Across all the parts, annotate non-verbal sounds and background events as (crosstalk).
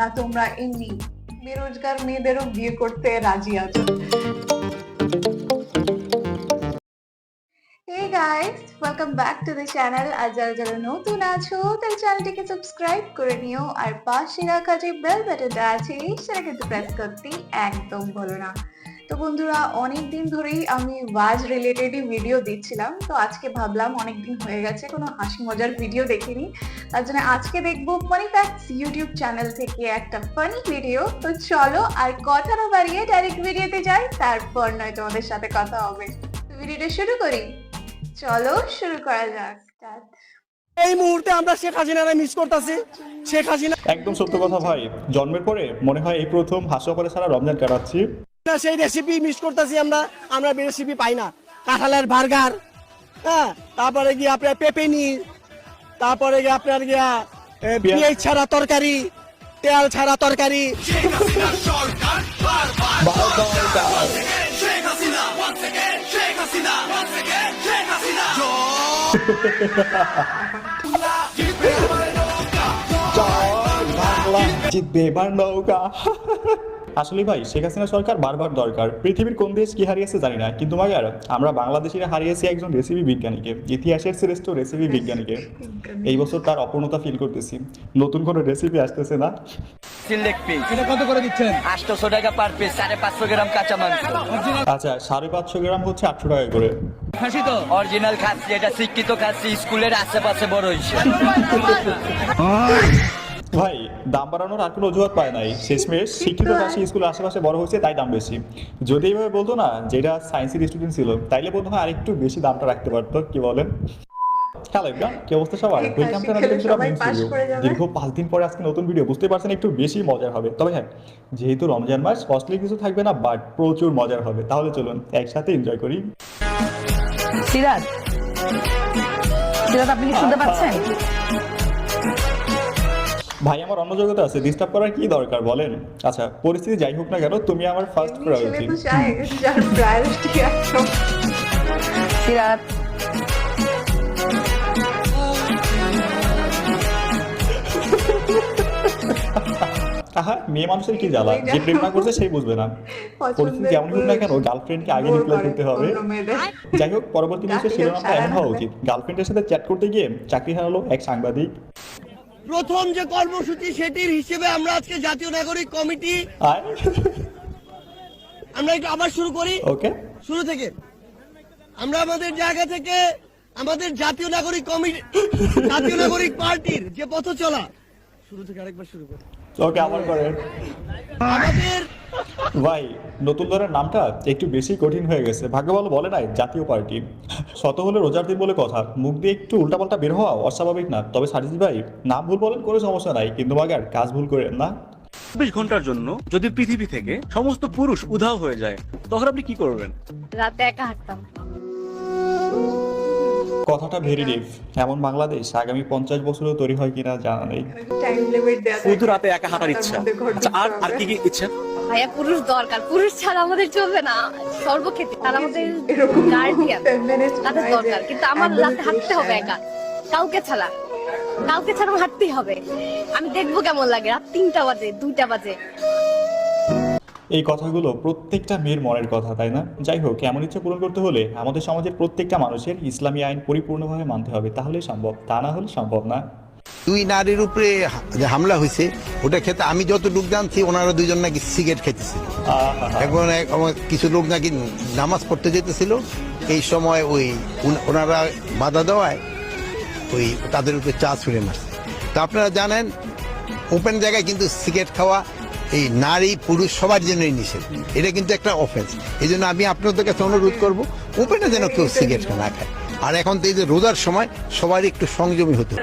না, তোমরা এমনি বেরোজগার মেয়েদেরও বিয়ে করতে রাজি আছো? ব্যাক টু দ্য চ্যানেল আর যারা নতুন আছো তাহলে চ্যানেলটিকে সাবস্ক্রাইব করে নিও, আর পাশে রাখা যে বেল বাটনটা আছে, সেটা কিন্তু প্রেস করতে একদম বলো না। তো বন্ধুরা অনেক দিন ধরেই আমি ওয়াজ রিলেটেডই ভিডিও দিচ্ছিলাম তো আজকে ভাবলাম অনেক দিন হয়ে গেছে কোনো হাসি মজার ভিডিও দেখিনি। তার জন্য আজকে দেখব ফানি ফ্যাক্টস ইউটিউব চ্যানেল থেকে একটা ফানি ভিডিও তো চলো আর কথা না বাড়িয়ে ডাইরেক্ট ভিডিওতে যাই তারপর নয় তোমাদের সাথে কথা হবে। তো ভিডিওটা শুরু করি। চলো শুরু করা যাক. এই মুহূর্তে আমরা শেখ হাসিনারে মিস করতেছি। শেখ হাসিনা একদম সত্য কথা ভাই। জন্মের পরে মনে হয় এই প্রথম হাসা করে সারা রমজান কাটাচ্ছি। সেই রেসিপি মিস করতেছি আমরা। আমরা রেসিপি পাই না। কাঁঠালের বার্গার হ্যাঁ? তারপরে গিয়ে আপনার পেপেনি তারপরে গিয়ে আপনার গিয়া পেঁয়াজ। ছাড়া তরকারি তেল ছাড়া তরকারি। জিতবে এবার নৌকা। আসলে ভাই শেখ হাসিনা সরকার বারবার দরকার। পৃথিবীর কোন দেশ কি হারিয়েছে জানি না কিন্তু মাগার আমরা বাংলাদেশিরা হারিয়েছি একজন রেসিপি বিজ্ঞানীকে ইতিহাসের শ্রেষ্ঠ রেসিপি বিজ্ঞানীকে। এই বছর তার অপূর্ণতা ফিল করতেছি। নতুন কোনো রেসিপি আসতেছে না। লেগ কত করে দিচ্ছেন? আটশোশো টাকা পার পিস সাড়ে পাঁচশো গ্রাম কাঁচা মাংস। আচ্ছা সাড়ে পাঁচশো গ্রাম হচ্ছে আটশো টাকা করে। খাসি তো? অরিজিনাল খাচ্ছি এটা শিক্ষিত খাচ্ছি স্কুলের আশেপাশে বড় হয়েছে (laughs) ভাই দাম বাড়ানোর আর কোনো অজুহাত পায় নাই। শেষমেশ শিক্ষিত কাশি স্কুলের আশেপাশে বড় হয়েছে তাই দাম বেশি। যদি এইভাবে বলতো না যেটা সায়েন্সের স্টুডেন্ট ছিল তাইলে বলতো হয় আরেকটু বেশি দামটা রাখতে পারতো কি বলেন? হ্যালো কি অবস্থা সবার? ওয়েলকাম করে যাবে। দীর্ঘ পাঁচ দিন পরে আজকে নতুন ভিডিও বুঝতে পারছেন একটু বেশি মজার হবে। তবে হ্যাঁ যেহেতু রমজান মাস কস্টলি কিছু থাকবে না বাট প্রচুর মজার হবে। তাহলে চলুন একসাথে এনজয় করি। সিরাজ সিরাজ আপনি কি শুনতে পাচ্ছেন? ভাই আমার অন্য জগতে আছে ডিস্টার্ব করার কি দরকার বলেন? আচ্ছা পরিস্থিতি যাই হোক না কেন তুমি আমার ফার্স্ট প্রায়োরিটি একদম আহা মেয়ে মানুষের কি জ্বালা? যে প্রেম না করছে সেই বুঝবে না। পরিস্থিতি যেমন হোক না কেন গার্লফ্রেন্ডকে আগে রিপ্লাই করতে হবে। যাই হোক পরবর্তী নিউজের শিরোনামটা এমন হওয়া উচিত। গার্লফ্রেন্ডের সাথে চ্যাট করতে গিয়ে চাকরি হারালো এক সাংবাদিক। প্রথম যে কর্মসূচি সেটির হিসেবে আমরা আজকে জাতীয় নাগরিক কমিটি আমরা একটু আবার শুরু করি। ওকে। শুরু থেকে। আমরা আমাদের জায়গা থেকে আমাদের জাতীয় নাগরিক কমিটি জাতীয় নাগরিক পার্টির যে পথ চলা শুরু থেকে আরেকবার শুরু করি। ওকে আবার করেন। আমাদের ভাই নতুন দলের নামটা একটু বেশি কঠিন হয়ে গেছে। ভাগ্য ভালো বলে নাই জাতীয় পার্টি। শত হলে রোজার দিন বলে কথা। মুখ দিয়ে একটু উল্টাপাল্টা বের হওয়া অস্বাভাবিক না। তবে সাজিদ ভাই নাম ভুল বলেন কোনো সমস্যা নাই কিন্তু মাগার কাজ ভুল করেন না। চব্বিশ ঘণ্টার জন্য যদি পৃথিবী থেকে সমস্ত পুরুষ উধাও হয়ে যায় তখন আপনি কি করবেন? রাতে একা হাঁটতাম। কথাটা ভেরি ডিপ। এমন বাংলাদেশ আগামী পঞ্চাশ বছরেও তৈরি হয় কিনা জানা নেই। টাইম লিমিট দেয়া শুধু রাতে একা হাঁটার ইচ্ছা। আচ্ছা আর আর কি কি ইচ্ছা? ভাইয়া পুরুষ দরকার। পুরুষ ছাড়া আমাদের চলবে না। সর্বক্ষেত্রে তারা আমাদের গার্ডিয়ান তাদের দরকার। কিন্তু আমার রাতে হাঁটতে হবে একা। কাউকে ছাড়া। কাউকে ছাড়া হাঁটতেই হবে। আমি দেখব কেমন লাগে। রাত তিনটা বাজে দুইটা বাজে। এই কথাগুলো প্রত্যেকটা মেয়ের মনের কথা তাই না? যাই হোক এমন ইচ্ছা পূরণ করতে হলে আমাদের সমাজের প্রত্যেকটা মানুষের ইসলামী আইন পরিপূর্ণভাবে মানতে হবে। তাহলে সম্ভব। তা না হলে সম্ভব না। দুই নারীর উপরে যে হামলা হয়েছে ওটা খেতে আমি যত যতটুক জানছি ওনারা দুইজন নাকি সিগারেট খেতেছিল এখন এক কিছু লোক নাকি নামাজ পড়তে যেতেছিল। এই সময় ওই ওনারা বাধা দেওয়ায় ওই তাদের উপরে চা ছুঁড়ে মারছে। তা আপনারা জানেন ওপেন জায়গায় কিন্তু সিগারেট খাওয়া এই নারী পুরুষ সবার জন্যই নিষেধ। এটা কিন্তু একটা অফেন্স এই জন্য আমি আপনাদের কাছে অনুরোধ করব ওপেনে যেন কেউ সিগারেট না খায়। আর এখন তো এই যে রোজার সময় সবার একটু সংযমী হতে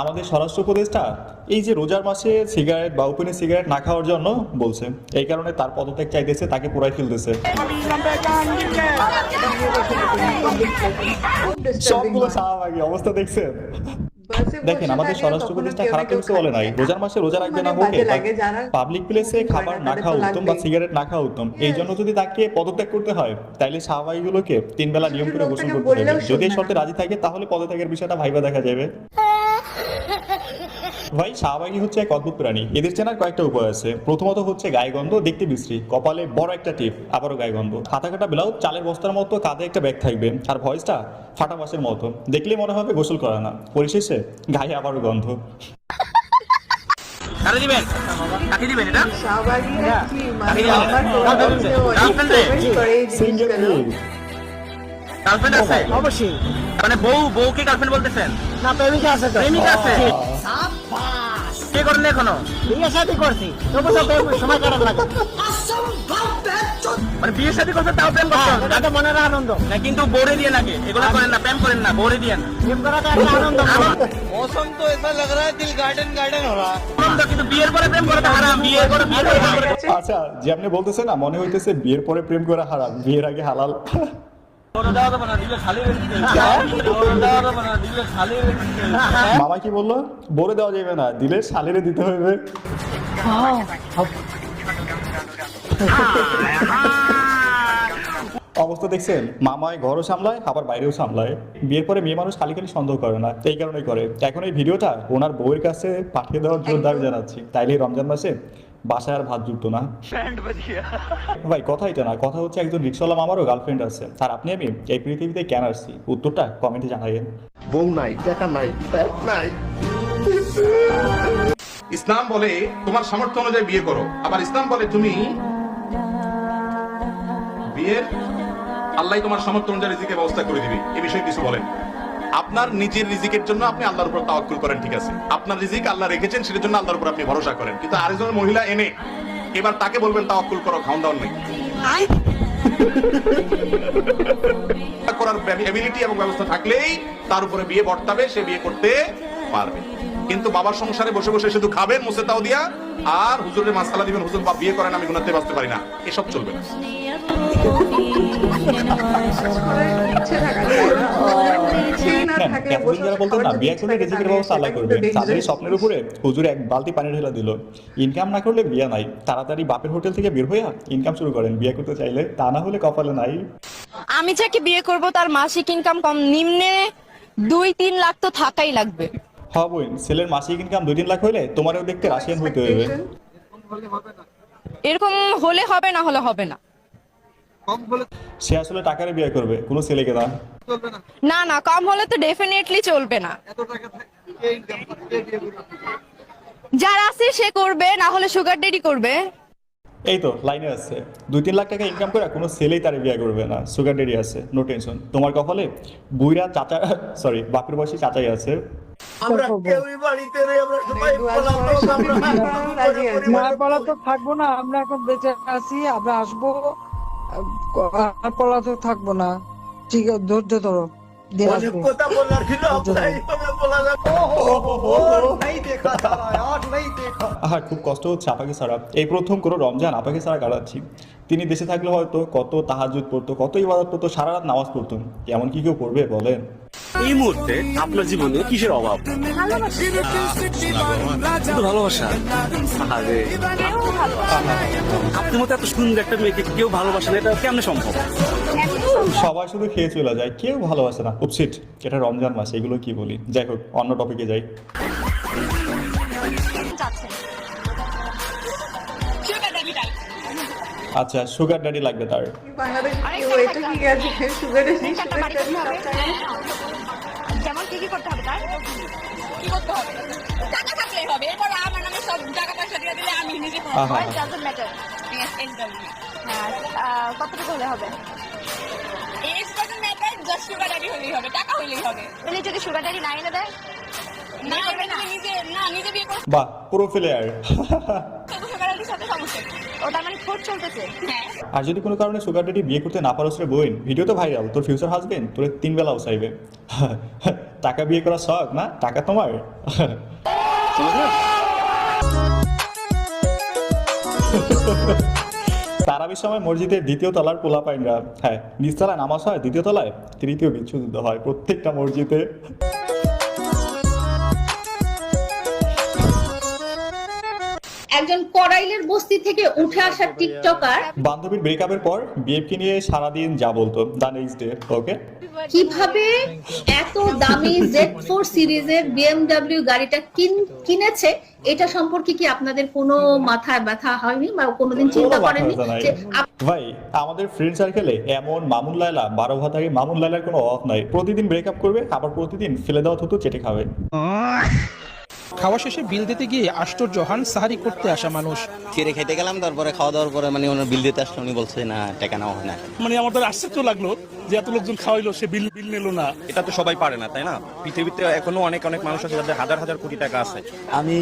আমাদের স্বরাষ্ট্র উপদেষ্টা এই যে রোজার মাসে সিগারেট বা ওপেনে সিগারেট না খাওয়ার জন্য বলছে এই কারণে তার পদত্যাগ চাইতেছে তাকে পুরাই ফেলতেছে। সবগুলো শাহবাগী অবস্থা দেখছেন? দেখেন আমাদের স্বরাষ্ট্র প্রতিষ্ঠা উপদেষ্টা খারাপ কিছু বলে নাই। রোজার মাসে রোজা রাখবে না হোক পাবলিক প্লেসে খাবার না, খাওয়া উত্তম বা সিগারেট না খাওয়া উত্তম। এই জন্য যদি তাকে পদত্যাগ করতে হয় তাইলে স্বাভাবিকগুলোকে তিন বেলা নিয়ম করে গোসল করতে হবে। যদি এই শর্তে রাজি থাকে তাহলে পদত্যাগের বিষয়টা ভাইবা দেখা যাবে। ভাই শাহবাগি হচ্ছে এক অদ্ভুত প্রাণী। এদের চেনার কয়েকটা উপায় আছে। প্রথমত হচ্ছে গায়েগন্ধ দেখতে বিশ্রী। কপালে বড় একটা টিপ আবারও গায়েগন্ধ হাতা কাটা ব্লাউজ চালের বস্তার মতো কাঁধে একটা ব্যাগ থাকবে। আর ভয়েসটা ফাটা বাসের মতো। দেখলেই মনে হবে গোসল করা না। পরিশেষে গায়ে আবারও গন্ধ। দিবেন? কাকে দিবেন এটা। গার্লফ্রেন্ড আছে? অবশ্যই। মানে বউ বউকে গার্লফ্রেন্ড বলতেছেন? না প্রেমিকা আছে তো। প্রেমিকা আছে? কে করেন এখনও? বিয়ে শাদী করছি। তবু তো প্রেম সময় কাটার লাগে। মানে বিয়ের সাথে করছেন তাও প্রেম করছেন এটা তো মনের আনন্দ। না কিন্তু বোরে দিয়ে নাকি? এগুলো করেন না প্রেম করেন না বোরে দিয়ে প্রেম করাটা একটা আনন্দ। আনন্দ কিন্তু বিয়ের পরে প্রেম করাটা হারাম বিয়ের পরে বিয়ের পরে প্রেম করা- আচ্ছা যে আপনি বলতেছেন না মনে হইতেছে বিয়ের পরে প্রেম করা হারাম বিয়ের আগে হালাল। মামা কি বলল? বলে দেওয়া যাবে না দিলে শালিরে দিতে হবে। অবস্থা দেখছেন? মামায় ঘরও সামলায় আবার বাইরেও সামলায়। বিয়ের পরে মেয়ে মানুষ খালি খালি সন্দেহ করে না এই কারণেই করে। এখন এই ভিডিওটা ওনার বউয়ের কাছে পাঠিয়ে দেওয়ার জোর দাবি জানাচ্ছি। তাইলে রমজান মাসে বাসায় আর ভাত জুটতো না। ভাই কথা এটা না। কথা হচ্ছে একজন রিক্সাওয়ালা মামারও গার্লফ্রেন্ড আছে। আর আপনি আমি এই পৃথিবীতে কেন আসছি? উত্তরটা কমেন্টে জানাইন বউ নাই টাকা নাই নাই। ইসলাম বলে তোমার সামর্থ্য অনুযায়ী বিয়ে করো। আবার ইসলাম বলে তুমি বিয়ের আল্লাহ তোমার সামর্থ্য অনুযায়ী রিজিকের ব্যবস্থা করে দিবে। এই বিষয়ে কিছু বলেন। আপনার নিজের রিজিকের জন্য আপনি আল্লাহর উপর তাওয়াক্কুল করেন ঠিক আছে। আপনার রিজিক আল্লাহ রেখেছেন সেটার জন্য আল্লাহর উপর আপনি ভরসা করেন। কিন্তু আরেকজন মহিলা এনে এবার তাকে বলবেন তাওয়াক্কুল করো খাওয়ান দাওয়ান নেই। করার এবিলিটি এবং ব্যবস্থা থাকলেই তার উপরে বিয়ে বর্তাবে সে বিয়ে করতে পারবে। কিন্তু বাবার সংসারে বসে বসে শুধু খাবেন মুসে তাও দিয়া আর হুজুরের মাসালা দিবেন হুজুর বা বিয়ে করেন আমি গুনাতে বাঁচতে পারি না। এসব চলবে না। হ্যাঁ। স্বপ্নের উপরে হুজুর এক বালতি পানি ঢেলা দিল ইনকাম না করলে বিয়ে নাই তাড়াতাড়ি বাপের হোটেল থেকে বের হইয়া ইনকাম শুরু করেন বিয়ে করতে চাইলে তা না হলে কপালে নাই আমি যাকে বিয়ে করব তার মাসিক ইনকাম কম নিম্নে দুই তিন লাখ তো থাকাই লাগবে হ্যাঁ বোন ছেলের মাসিক ইনকাম দুই তিন লাখ হইলে তোমারও দেখতে রাশিয়ান হইতে হবে এরকম হলে হবে না হলে হবে না সে আসলে টাকারে বিয়ে করবে কোনো ছেলেকে না। না না কম হলে তো ডেফিনেটলি চলবে না। যার আছে সে করবে না হলে সুগার ডেডি করবে। এই তো লাইনে আছে। দুই তিন লাখ টাকা ইনকাম করে কোনো ছেলেই তার বিয়ে করবে না সুগার ডেডি আছে নো টেনশন তোমার কপালে বুইরা চাচা সরি বাপের বয়সী চাচাই আছে। আমরা কেউই বাড়িতে নেই আমরা সবাই আমরা না থাকব না আমরা এখন বেঁচে আছি আমরা আসব। আর পলা তো থাকব না। ঠিক আছে ধৈর্য ধরো। দিন অনেক আসবে কথা বলার ছিল ধৈর্য ধরো। বলা যাবে ও হো হো নাই দেখা আর নাই দেখা আহা খুব কষ্ট হচ্ছে আপাকে ছাড়া। এই প্রথম কোনো রমজান আপাকে ছাড়া কাটাচ্ছি। তিনি দেশে থাকলে হয়তো কত তাহাজুদ পড়তো কত ইবাদত পড়তো সারা রাত নামাজ পড়তো। এমন কি কেউ পড়বে বলেন। এই মুহূর্তে আপনার জীবনে কিসের অভাব? শুধু ভালোবাসা? আরে। আপনার মতো এত সুন্দর একটা মেয়েকে কেউ ভালোবাসে না এটা কেমনে সম্ভব? সবাই শুধু খেয়ে চলে যায় কেউ ভালোবাসে না। উপসিট এটা রমজান মাস এগুলো কি বলি? যাই হোক অন্য টপিকে যাই। আচ্ছা সুগার ড্যাডি লাগবে তার। বাংলাদেশ কি গেছে সুগার কি কি করতে হবে তার কি করতে হবে? টাকা থাকলেই হবে। এরপর আমার নামে সব টাকা পয়সা দিয়ে দিলে আমি নিজে। ডাজন্ট ম্যাটার এক্স্যাক্টলি হ্যাঁ কতটুকু হলে হবে? Age doesn't matter just sugar daddy হলেই হবে টাকা হলেই হবে। উনি যদি সুগার ড্যাডি না এনে দেয়? না করবে না নিজে না নিজে বিয়ে করতে বাহ পুরো প্লেয়ার (laughs) ও তার মানে খোঁজ চলতেছে। হ্যাঁ। আর যদি কোনো কারণে সুগার ড্যাডি বিয়ে করতে না পারো রে বোন ভিডিও তো ভাইরাল তোর ফিউচার হাজবেন্ড তোর তিন বেলাও চাইবে (laughs) টাকা বিয়ে করা শখ না? টাকা তোমার। (laughs) তারাবির সময় মসজিদের দ্বিতীয় তলার পোলা পাইনরা হ্যাঁ নিচতলায় নামাজ হয় দ্বিতীয় তলায় তৃতীয় বিচ্ছুদ্ধ হয় প্রত্যেকটা মসজিদে। একজন করাইলের বস্তি থেকে উঠে আসা টিকটকার। বান্ধবীর ব্রেকআপের পর বিএফকে নিয়ে সারাদিন যা বলতো দ্য নেক্সট ডে ওকে কীভাবে এত দামি জেড ফোর সিরিজের বিএমডব্লিউ গাড়িটা কিন- কিনেছে এটা সম্পর্কে কি আপনাদের কোনো মাথায় ব্যথা হয়নি বা কোনোদিন চিন্তা মাথা করেননি যে ভাই আমাদের ফ্রেন্ড সার্কেলে এমন মামুন লায়লা বারো ভাতারি মামুন লায়লার কোনো অভাব নাই। প্রতিদিন ব্রেকআপ করবে আবার প্রতিদিন ফেলে দেওয়া থুতু চেটে খাবে। খাওয়া শেষে বিল দিতে গিয়ে আশ্চর্য হান সাহারি করতে আসা মানুষ। ছেড়ে খেতে গেলাম তারপরে খাওয়া দাওয়ার পরে মানে ওনার বিল দিতে আসলে উনি বলছে না টাকা নেওয়া হয় না। মানে আমাদের আশ্চর্য লাগল যে এত লোকজন খাওয়াইলো সে বিল বিল নিল না। এটা তো সবাই পারে না তাই না? পৃথিবীতে এখনও অনেক অনেক মানুষ আছে যাদের হাজার হাজার কোটি টাকা আছে। আমি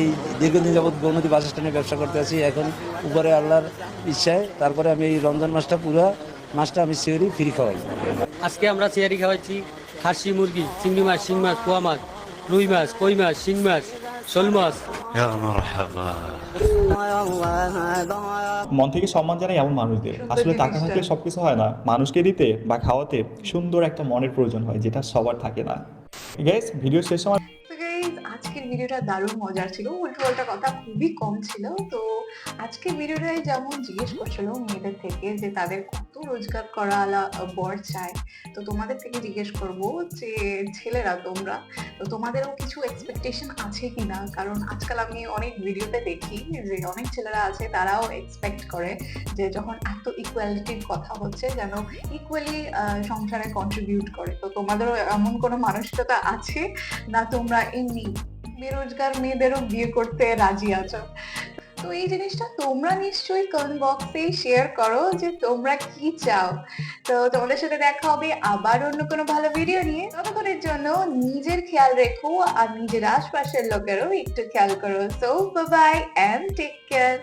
এই দীর্ঘদিন যাবৎ গৌনদী বাস স্ট্যান্ডে ব্যবসা করতে আছি এখন উপরে আল্লাহর ইচ্ছায়। তারপরে আমি এই রমজান মাসটা পুরো মাসটা আমি সিওরি ফ্রি খাওয়াই। আজকে আমরা চেয়ারি খাওয়াচ্ছি খাসি মুরগি চিংড়ি মাছ শিং মাছ পোয়া মাছ। রুই মাছ কই মাছ শিং মাছ শোল মাছ। মন থেকে সম্মান জানাই এমন মানুষদের। আসলে টাকা থাকলে সবকিছু হয় না। মানুষকে দিতে বা খাওয়াতে সুন্দর একটা মনের প্রয়োজন হয় যেটা সবার থাকে না। গ্যাস ভিডিও শেষ সময় আজকের ভিডিওটা দারুণ মজার ছিল। উল্টো পাল্টা কথা খুবই কম ছিল। তো আজকের ভিডিওটাই যেমন জিজ্ঞেস করছিল মেয়েদের থেকে যে তাদের রোজগার করা বর চায়। তো তোমাদের থেকে জিজ্ঞেস করব যে, ছেলেরা তোমরা, তো তোমাদেরও কিছু এক্সপেকটেশন আছে কিনা? কারণ আজকাল আমি অনেক ভিডিওতে দেখি যে, অনেক ছেলেরা আছে, তারাও এক্সপেক্ট করে যে, যখন এত ইকুয়ালিটির কথা হচ্ছে, যেন ইকুয়ালি সংসারে কন্ট্রিবিউট করে। তো তোমাদেরও এমন কোনো মানসিকতা আছে? না তোমরা এমনি বেরোজগার মেয়েদেরও বিয়ে করতে রাজি আছো? তো এই জিনিসটা তোমরা নিশ্চয়ই কমেন্ট বক্সে শেয়ার করো যে তোমরা কি চাও। তো তোমাদের সাথে দেখা হবে আবার অন্য কোনো ভালো ভিডিও নিয়ে। ততক্ষণের জন্য নিজের খেয়াল রেখো আর নিজের আশপাশের লোকেরও একটু খেয়াল করো। So bye and take care